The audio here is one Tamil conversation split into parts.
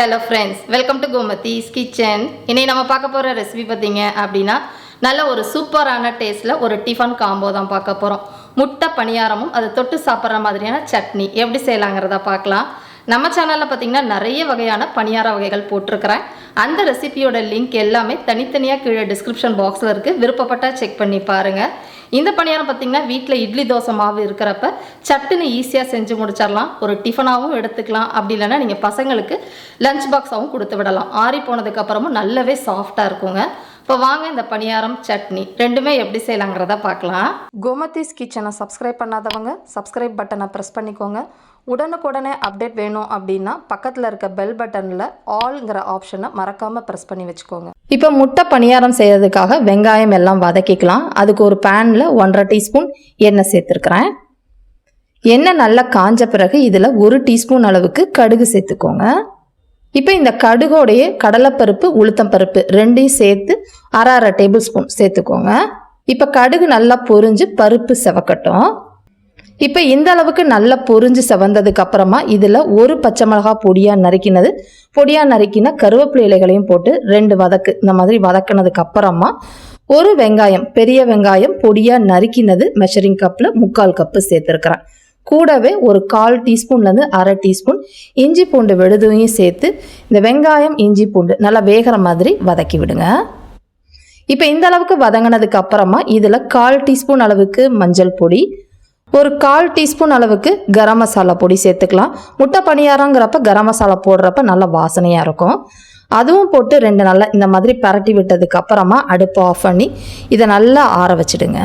Hello friends welcome to Gomathi's kitchen இன்னைக்கு நம்ம பார்க்க போகிற ரெசிபி பார்த்தீங்க அப்படின்னா நல்ல ஒரு சூப்பரான டேஸ்ட்டில் ஒரு டிஃபன் காம்போ தான் பார்க்க போகிறோம் முட்டை பணியாரமும் அதை தொட்டு சாப்பிட்ற மாதிரியான சட்னி. எப்படி செய்யலாங்கிறத பார்க்கலாம். நம்ம சேனலில் பார்த்தீங்கன்னா நிறைய வகையான பணியார வகைகள் போட்டிருக்கிறேன். அந்த ரெசிபியோட லிங்க் எல்லாமே தனித்தனியாக கீழே டிஸ்கிரிப்ஷன் பாக்ஸில் இருக்குது விருப்பப்பட்டால் செக் பண்ணி பாருங்கள் இந்த பணியாரம் பார்த்தீங்கன்னா வீட்டில் இட்லி தோசை மாவு இருக்கிறப்ப சட்டுன்னு ஈஸியாக செஞ்சு முடிச்சிடலாம். ஒரு டிஃபனாகவும் எடுத்துக்கலாம். அப்படி இல்லைன்னா நீங்கள் பசங்களுக்கு லஞ்ச் பாக்ஸாகவும் கொடுத்து விடலாம். ஆறி போனதுக்கப்புறமும் நல்லாவே சாஃப்டாக இருக்குங்க. இப்போ வாங்க இந்த பணியாரம் சட்னி ரெண்டுமே எப்படி செய்யலாங்கிறத பார்க்கலாம் கோமதிஸ் கிச்சனை சப்ஸ்கிரைப் பண்ணாதவங்க சப்ஸ்கிரைப் பட்டனை ப்ரெஸ் பண்ணிக்கோங்க. உடனுக்குடனே அப்டேட் வேணும் அப்படின்னா பக்கத்தில் இருக்க பெல் பட்டனில் ஆல்ங்கிற ஆப்ஷனை மறக்காமல் ப்ரெஸ் பண்ணி வச்சுக்கோங்க. இப்போ முட்டை பணியாரம் செய்யறதுக்காக வெங்காயம் எல்லாம் வதக்கிக்கலாம். அதுக்கு ஒரு பேனில் ஒன்றரை டீஸ்பூன் எண்ணெய் சேர்த்துருக்குறேன். எண்ணெய் நல்லா காஞ்ச பிறகு இதில் ஒரு டீஸ்பூன் அளவுக்கு கடுகு சேர்த்துக்கோங்க. இப்போ இந்த கடுகோடைய கடலைப்பருப்பு உளுத்தம்பருப்பு ரெண்டையும் சேர்த்து அரை அரை டேபிள் ஸ்பூன் சேர்த்துக்கோங்க. இப்போ கடுகு நல்லா பொரிஞ்சு பருப்பு செவக்கட்டும். இப்போ இந்த அளவுக்கு நல்லா பொறிஞ்சு செவந்ததுக்கு அப்புறமா இதில் ஒரு பச்சை மிளகா பொடியாக நறுக்கினது. பொடியாக நறுக்கின கருவேப்பிலை இலைகளையும் போட்டு ரெண்டு வதக்கு இந்த மாதிரி வதக்கினதுக்கு அப்புறமா ஒரு வெங்காயம் பெரிய வெங்காயம் பொடியாக நறுக்கினது மெஷரிங் கப்பில் முக்கால் கப்பு சேர்த்துருக்குறேன். கூடவே ஒரு கால் டீஸ்பூன்லேருந்து அரை டீஸ்பூன் இஞ்சி பூண்டு விழுதையும் சேர்த்து இந்த வெங்காயம் இஞ்சி பூண்டு நல்லா வேகிற மாதிரி வதக்கி விடுங்க. இப்போ இந்த அளவுக்கு வதங்கினதுக்கு அப்புறமா இதில் கால் டீஸ்பூன் அளவுக்கு மஞ்சள் பொடி ஒரு கால் டீஸ்பூன் அளவுக்கு கரம் மசாலா பொடி சேர்த்துக்கலாம். முட்டை பணியாரங்கிறப்ப கரம் மசாலா போடுறப்ப நல்ல வாசனையாக இருக்கும். அதுவும் போட்டு ரெண்டு நல்லா இந்த மாதிரி பரட்டி விட்டதுக்கு அப்புறமா அடுப்பை ஆஃப் பண்ணி இதை நல்லா ஆற வச்சிடுங்க.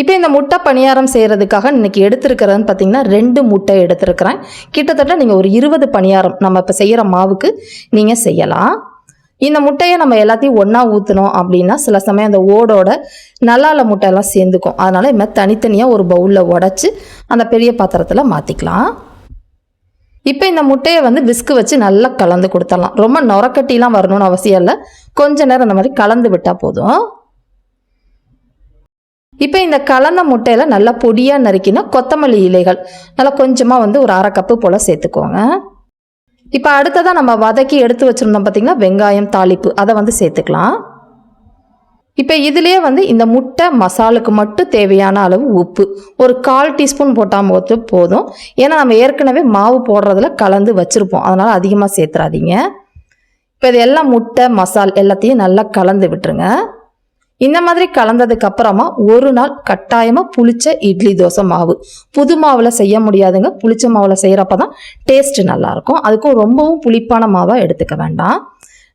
இப்போ இந்த முட்டை பணியாரம் செய்கிறதுக்காக இன்னைக்கு எடுத்திருக்கிறதுன்னு பார்த்தீங்கன்னா ரெண்டு முட்டை எடுத்திருக்கிறேன். கிட்டத்தட்ட நீங்கள் ஒரு இருபது பணியாரம் நம்ம இப்போ செய்கிற மாவுக்கு நீங்கள் செய்யலாம். இந்த முட்டையை நம்ம எல்லாத்தையும் ஒன்றா ஊற்றினோம் அப்படின்னா சில சமயம் அந்த ஓடோட நல்லால முட்டையெல்லாம் சேர்ந்துக்கும். அதனால் இது மாதிரி தனித்தனியாக ஒரு பவுலில் உடச்சி அந்த பெரிய பாத்திரத்தில் மாற்றிக்கலாம் இப்போ இந்த முட்டையை வந்து விஸ்கு வச்சு நல்லா கலந்து கொடுத்துடலாம். ரொம்ப நுரக்கட்டிலாம் வரணும்னு அவசியம் இல்லை. கொஞ்ச நேரம் அந்த மாதிரி கலந்து விட்டால் போதும். இப்போ இந்த கலந்த முட்டையில் நல்லா பொடியாக நறுக்கினா கொத்தமல்லி இலைகள் நல்லா கொஞ்சமாக வந்து ஒரு அரை கப்பு போல் சேர்த்துக்கோங்க. இப்போ அடுத்ததாக நம்ம வதக்கி எடுத்து வச்சுருந்தோம் பார்த்திங்கன்னா வெங்காயம் தாளிப்பு. அதை வந்து சேர்த்துக்கலாம். இப்போ இதுலேயே வந்து இந்த முட்டை மசாலுக்கு மட்டும் தேவையான அளவு உப்பு. ஒரு கால் டீஸ்பூன் போட்டால் போது போதும். ஏன்னா நம்ம ஏற்கனவே மாவு போடுறதுல கலந்து வச்சுருப்போம். அதனால் அதிகமாக சேர்த்துறாதீங்க. இப்போ இது எல்லாம் முட்டை மசால் எல்லாத்தையும் நல்லா கலந்து விட்டுருங்க. இந்த மாதிரி கலந்ததுக்கு அப்புறமா ஒரு நாள் கட்டாயமாக புளிச்ச இட்லி தோசை மாவு. புது மாவில் செய்ய முடியாதுங்க. புளிச்ச மாவில் செய்கிறப்ப தான் டேஸ்ட்டு நல்லாயிருக்கும். அதுக்கும் ரொம்பவும் புளிப்பான மாவாக எடுத்துக்க வேண்டாம்.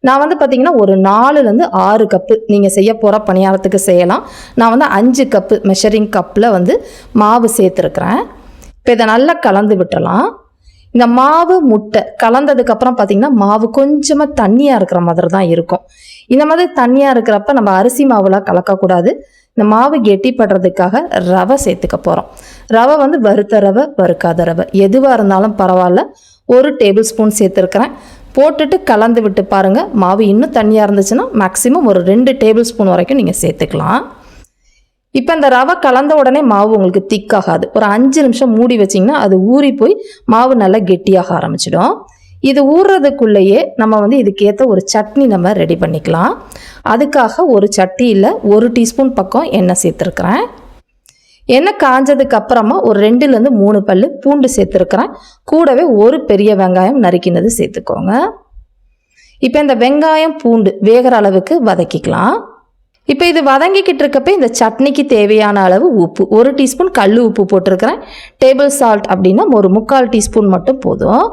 நான் வந்து பார்த்தீங்கன்னா ஒரு நாலுலேருந்து ஆறு கப்பு நீங்கள் செய்ய போகிற பணியாரத்துக்கு செய்யலாம். நான் வந்து அஞ்சு கப்பு மெஷரிங் கப்பில் வந்து மாவு சேர்த்துருக்குறேன். இப்போ இதை நல்லா கலந்து விட்டுறலாம் இந்த மாவு முட்டை கலந்ததுக்கப்புறம் பார்த்தீங்கன்னா மாவு கொஞ்சமாக தண்ணியாக இருக்கிற மாதிரி தான் இருக்கும். இந்த மாதிரி தண்ணியாக இருக்கிறப்ப நம்ம அரிசி மாவுலாம் கலக்கக்கூடாது. இந்த மாவு கெட்டிப்படுறதுக்காக ரவை சேர்த்துக்க போகிறோம் ரவை வந்து வறுத்த ரவை வறுக்காத ரவை. எதுவாக இருந்தாலும் பரவாயில்ல. ஒரு டேபிள் ஸ்பூன் சேர்த்துருக்கிறேன். போட்டுட்டு கலந்து விட்டு பாருங்கள் மாவு இன்னும் தண்ணியாக இருந்துச்சுன்னா மேக்ஸிமம் ஒரு ரெண்டு டேபிள் ஸ்பூன் வரைக்கும் நீங்கள் சேர்த்துக்கலாம். இப்போ இந்த ரவை கலந்த உடனே மாவு உங்களுக்கு திக்காகாது ஒரு அஞ்சு நிமிஷம் மூடி வச்சிங்கன்னா அது ஊறி போய் மாவு நல்லா கெட்டியாக ஆரம்பிச்சிடும். இது ஊறுறதுக்குள்ளேயே நம்ம வந்து இதுக்கேற்ற ஒரு சட்னி நம்ம ரெடி பண்ணிக்கலாம். அதுக்காக ஒரு சட்டியில் ஒரு டீஸ்பூன் பக்கம் எண்ணெய் சேர்த்துருக்குறேன். எண்ணெய் காஞ்சதுக்கு அப்புறமா ஒரு ரெண்டுலேருந்து மூணு பல் பூண்டு சேர்த்துருக்குறேன். கூடவே ஒரு பெரிய வெங்காயம் நறுக்கினது சேர்த்துக்கோங்க. இப்போ இந்த வெங்காயம் பூண்டு வேகிற அளவுக்கு வதக்கிக்கலாம். இப்போ இது வதங்கிக்கிட்டு இருக்கப்ப இந்த சட்னிக்கு தேவையான அளவு உப்பு. ஒரு டீஸ்பூன் கல் உப்பு போட்டிருக்கிறேன். டேபிள் சால்ட் அப்படின்னா ஒரு முக்கால் டீஸ்பூன் மட்டும் போதும்.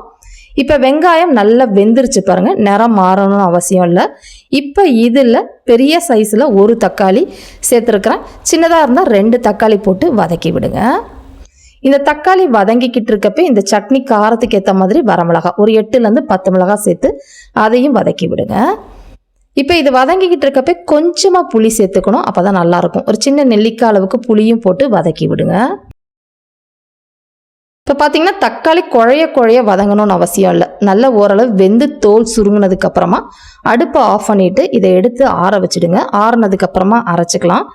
இப்போ வெங்காயம் நல்லா வெந்துருச்சு பாருங்கள் நிறம் மாறணும்னு அவசியம் இல்லை. இப்போ இதில் பெரிய சைஸில் ஒரு தக்காளி சேர்த்துருக்குறேன். சின்னதாக இருந்தால் ரெண்டு தக்காளி போட்டு வதக்கி விடுங்க. இந்த தக்காளி வதங்கிக்கிட்டு இருக்கப்ப இந்த சட்னி காரத்துக்கு ஏற்ற மாதிரி வரமிளகா ஒரு எட்டுலேருந்து பத்து மிளகா சேர்த்து அதையும் வதக்கி விடுங்க. இப்போ இது வதங்கிக்கிட்டு இருக்கப்ப கொஞ்சமாக புளி சேர்த்துக்கணும். அப்போ தான் நல்லாயிருக்கும் ஒரு சின்ன நெல்லிக்காய் அளவுக்கு புளியும் போட்டு வதக்கி விடுங்க. இப்போ பார்த்தீங்கன்னா தக்காளி குழைய குழைய வதங்கணும்னு அவசியம் இல்லை. நல்ல ஓரளவு வெந்து தோல் சுருங்கினதுக்கு அப்புறமா அடுப்பை ஆஃப் பண்ணிட்டு இதை எடுத்து ஆற வச்சிடுங்க. ஆறுனதுக்கு அப்புறமா அரைச்சிக்கலாம்.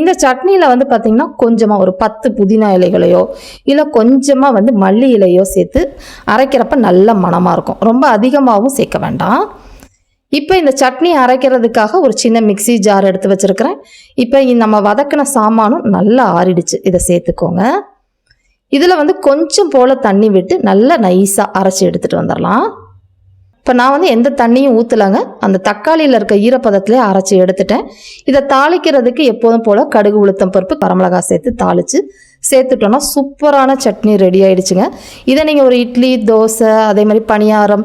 இந்த சட்னியில் வந்து பார்த்திங்கன்னா கொஞ்சமாக ஒரு பத்து புதினா இலைகளையோ இல்லை கொஞ்சமாக வந்து மல்லி இலையோ சேர்த்து அரைக்கிறப்ப நல்ல மணமாக இருக்கும். ரொம்ப அதிகமாகவும் சேர்க்க வேண்டாம். இப்போ இந்த சட்னி அரைக்கிறதுக்காக ஒரு சின்ன மிக்ஸி ஜார் எடுத்து வச்சுருக்கிறேன். இப்போ நம்ம வதக்கின சாமானும் நல்லா ஆறிடுச்சு. இதை சேர்த்துக்கோங்க. இதில் வந்து கொஞ்சம் போல் தண்ணி விட்டு நல்லா நைஸாக அரைச்சி எடுத்துகிட்டு வந்துடலாம் இப்போ நான் வந்து எந்த தண்ணியும் ஊற்றலைங்க அந்த தக்காளியில் இருக்க ஈரப்பதத்திலே அரைச்சி எடுத்துட்டேன். இதை தாளிக்கிறதுக்கு எப்போதும் போல் கடுகு உளுத்தம் பருப்பு பரமிளகாய் சேர்த்து தாளித்து சேர்த்துட்டோன்னா சூப்பரான சட்னி ரெடி ஆகிடுச்சுங்க இதை நீங்கள் ஒரு இட்லி தோசை அதே மாதிரி பணியாரம்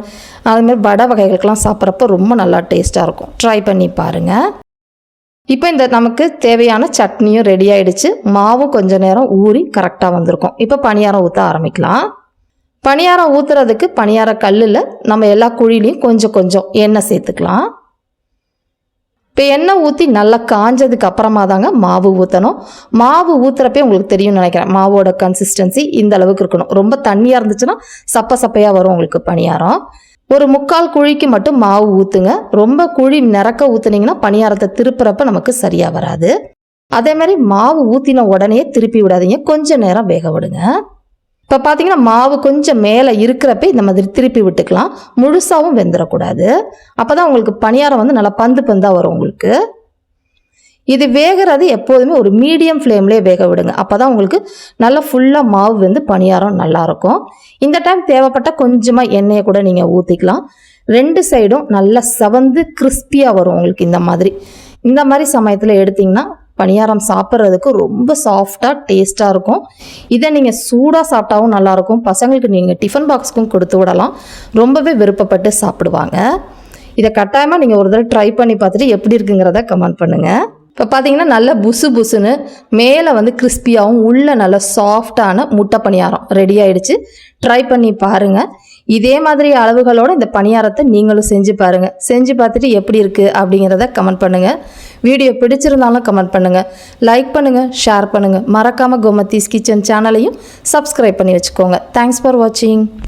அதே மாதிரி வடை வகைகளுக்கெல்லாம் சாப்பிட்றப்ப ரொம்ப நல்லா டேஸ்ட்டாக இருக்கும். ட்ரை பண்ணி பாருங்கள் இப்போ இந்த நமக்கு தேவையான சட்னியும் ரெடி ஆயிடுச்சு. மாவும் கொஞ்ச நேரம் ஊறி கரெக்டாக வந்திருக்கும். இப்போ பணியாரம் ஊற்ற ஆரம்பிக்கலாம். பணியாரம் ஊற்றுறதுக்கு பணியார கல்லில் நம்ம எல்லா குழிலையும் கொஞ்சம் கொஞ்சம் எண்ணெய் சேர்த்துக்கலாம். இப்போ எண்ணெய் ஊற்றி நல்லா காஞ்சதுக்கு அப்புறமா தாங்க மாவு ஊற்றணும் மாவு ஊற்றுறப்பே உங்களுக்கு தெரியும்னு நினைக்கிறேன். மாவோட கன்சிஸ்டன்சி இந்த அளவுக்கு இருக்கணும். ரொம்ப தண்ணியாக இருந்துச்சுன்னா சப்ப சப்பையாக வரும் உங்களுக்கு பணியாரம். ஒரு முக்கால் குழிக்கு மட்டும் மாவு ஊற்றுங்க ரொம்ப குழி நிறக்க ஊற்றுனீங்கன்னா பணியாரத்தை திருப்புறப்ப நமக்கு சரியாக வராது. அதே மாதிரி மாவு ஊற்றின உடனே திருப்பி விடாதீங்க. கொஞ்சம் நேரம் வேக விடுங்க. இப்போ பார்த்தீங்கன்னா மாவு கொஞ்சம் மேலே இருக்கிறப்ப இந்த மாதிரி திருப்பி விட்டுக்கலாம். முழுசாகவும் வெந்துடக்கூடாது அப்போ தான் உங்களுக்கு பணியாரம் வந்து நல்லா பந்து பந்தாக வரும் உங்களுக்கு. இது வேகிறது எப்போதுமே ஒரு மீடியம் ஃப்ளேம்லேயே வேக விடுங்க. அப்போ தான் உங்களுக்கு நல்லா ஃபுல்லாக மாவு வந்து பணியாரம் நல்லாயிருக்கும். இந்த டைம் தேவைப்பட்ட கொஞ்சமாக எண்ணெயை கூட நீங்கள் ஊற்றிக்கலாம் ரெண்டு சைடும் நல்லா செவந்து கிறிஸ்பியாக வரும் உங்களுக்கு இந்த மாதிரி. இந்த மாதிரி சமயத்தில் எடுத்திங்கன்னா பணியாரம் சாப்பிட்றதுக்கு ரொம்ப சாஃப்டாக டேஸ்ட்டாக இருக்கும். இதை நீங்கள் சூடாக சாப்பிட்டாவும் நல்லாயிருக்கும். பசங்களுக்கு நீங்கள் டிஃபன் பாக்ஸ்க்கும் கொடுத்து விடலாம். ரொம்பவே விருப்பப்பட்டு சாப்பிடுவாங்க. இதை கட்டாயமாக நீங்கள் ஒரு தடவை ட்ரை பண்ணி பார்த்துட்டு எப்படி இருக்குங்கிறத கமெண்ட் பண்ணுங்கள் இப்போ பார்த்தீங்கன்னா நல்ல புசு புசுன்னு மேலே வந்து கிறிஸ்பியாகவும் உள்ளே நல்ல சாஃப்டான முட்டை பணியாரம் ரெடி ஆயிடுச்சு. ட்ரை பண்ணி பாருங்கள் இதே மாதிரி அளவுகளோட இந்த பணியாரத்தை நீங்களும் செஞ்சு பாருங்கள் செஞ்சு பார்த்துட்டு எப்படி இருக்குது அப்படிங்கிறத கமெண்ட் பண்ணுங்கள் வீடியோ பிடிச்சிருந்தாலும் கமெண்ட் பண்ணுங்கள் லைக் பண்ணுங்கள் ஷேர் பண்ணுங்கள் மறக்காமல் கோமத்தீஸ் கிச்சன் சேனலையும் சப்ஸ்கிரைப் பண்ணி வச்சுக்கோங்க. தேங்க்ஸ் ஃபார் வாட்சிங்